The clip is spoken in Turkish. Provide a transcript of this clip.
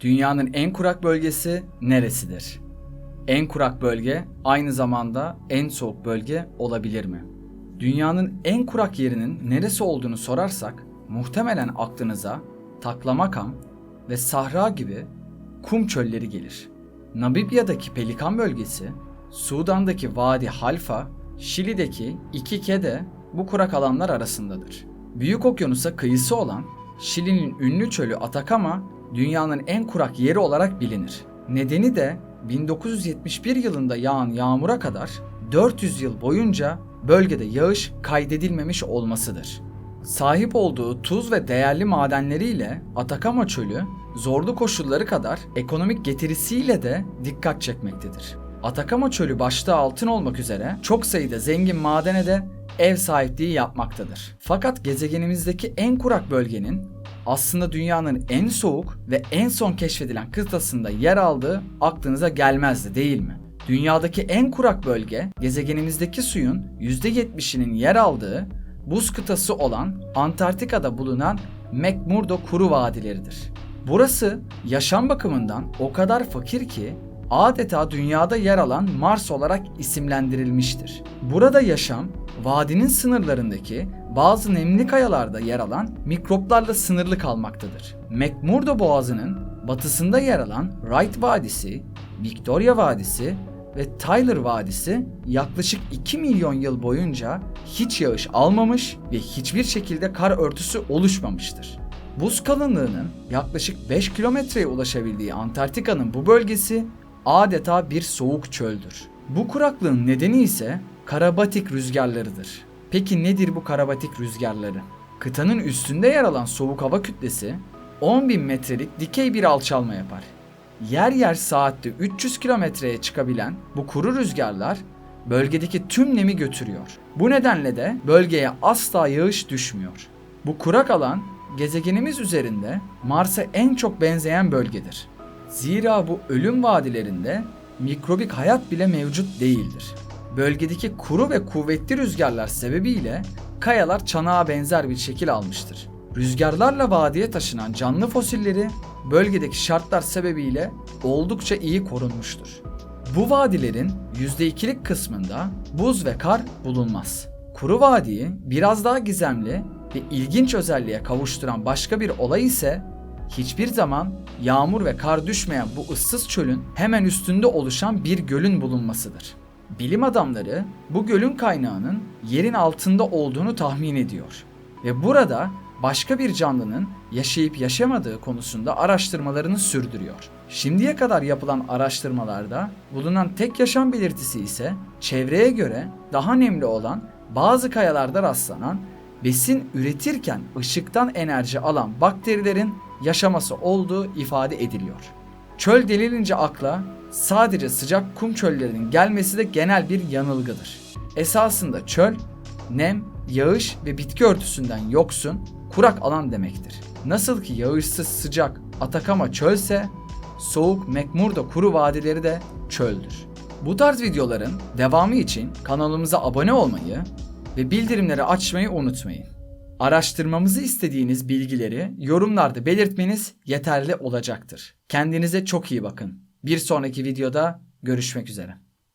Dünyanın en kurak bölgesi neresidir? En kurak bölge aynı zamanda en soğuk bölge olabilir mi? Dünyanın en kurak yerinin neresi olduğunu sorarsak muhtemelen aklınıza Taklamakam ve Sahra gibi kum çölleri gelir. Namibya'daki Pelikan bölgesi, Sudan'daki Vadi Halfa, Şili'deki Iquique de bu kurak alanlar arasındadır. Büyük Okyanus'a kıyısı olan Şili'nin ünlü çölü Atakama dünyanın en kurak yeri olarak bilinir. Nedeni de 1971 yılında yağan yağmura kadar 400 yıl boyunca bölgede yağış kaydedilmemiş olmasıdır. Sahip olduğu tuz ve değerli madenleriyle Atakama çölü zorlu koşulları kadar ekonomik getirisiyle de dikkat çekmektedir. Atakama çölü başta altın olmak üzere çok sayıda zengin madene de ev sahipliği yapmaktadır. Fakat gezegenimizdeki en kurak bölgenin aslında dünyanın en soğuk ve en son keşfedilen kıtasında yer aldığı aklınıza gelmezdi değil mi? Dünyadaki en kurak bölge gezegenimizdeki suyun %70'inin yer aldığı buz kıtası olan Antarktika'da bulunan McMurdo kuru vadileridir. Burası yaşam bakımından o kadar fakir ki adeta dünyada yer alan Mars olarak isimlendirilmiştir. Burada yaşam vadinin sınırlarındaki bazı nemli kayalarda yer alan mikroplarla sınırlı kalmaktadır. McMurdo Boğazı'nın batısında yer alan Wright Vadisi, Victoria Vadisi ve Tyler Vadisi yaklaşık 2 milyon yıl boyunca hiç yağış almamış ve hiçbir şekilde kar örtüsü oluşmamıştır. Buz kalınlığının yaklaşık 5 kilometreye ulaşabildiği Antarktika'nın bu bölgesi adeta bir soğuk çöldür. Bu kuraklığın nedeni ise karabatik rüzgarlarıdır. Peki nedir bu karabatik rüzgarları? Kıtanın üstünde yer alan soğuk hava kütlesi 10.000 metrelik dikey bir alçalma yapar. Yer yer saatte 300 kilometreye çıkabilen bu kuru rüzgarlar bölgedeki tüm nemi götürüyor. Bu nedenle de bölgeye asla yağış düşmüyor. Bu kurak alan gezegenimiz üzerinde Mars'a en çok benzeyen bölgedir. Zira bu ölüm vadilerinde mikrobik hayat bile mevcut değildir. Bölgedeki kuru ve kuvvetli rüzgarlar sebebiyle kayalar çanağa benzer bir şekil almıştır. Rüzgarlarla vadiye taşınan canlı fosilleri bölgedeki şartlar sebebiyle oldukça iyi korunmuştur. Bu vadilerin %2'lik kısmında buz ve kar bulunmaz. Kuru vadiyi biraz daha gizemli ve ilginç özelliğe kavuşturan başka bir olay ise hiçbir zaman yağmur ve kar düşmeyen bu ıssız çölün hemen üstünde oluşan bir gölün bulunmasıdır. Bilim adamları bu gölün kaynağının yerin altında olduğunu tahmin ediyor ve burada başka bir canlının yaşayıp yaşamadığı konusunda araştırmalarını sürdürüyor. Şimdiye kadar yapılan araştırmalarda bulunan tek yaşam belirtisi ise çevreye göre daha nemli olan bazı kayalarda rastlanan besin üretirken ışıktan enerji alan bakterilerin yaşaması olduğu ifade ediliyor. Çöl denilince akla sadece sıcak kum çöllerinin gelmesi de genel bir yanılgıdır. Esasında çöl, nem, yağış ve bitki örtüsünden yoksun, kurak alan demektir. Nasıl ki yağışsız sıcak Atakama çölse, soğuk McMurdo kuru vadileri de çöldür. Bu tarz videoların devamı için kanalımıza abone olmayı ve bildirimleri açmayı unutmayın. Araştırmamızı istediğiniz bilgileri yorumlarda belirtmeniz yeterli olacaktır. Kendinize çok iyi bakın. Bir sonraki videoda görüşmek üzere.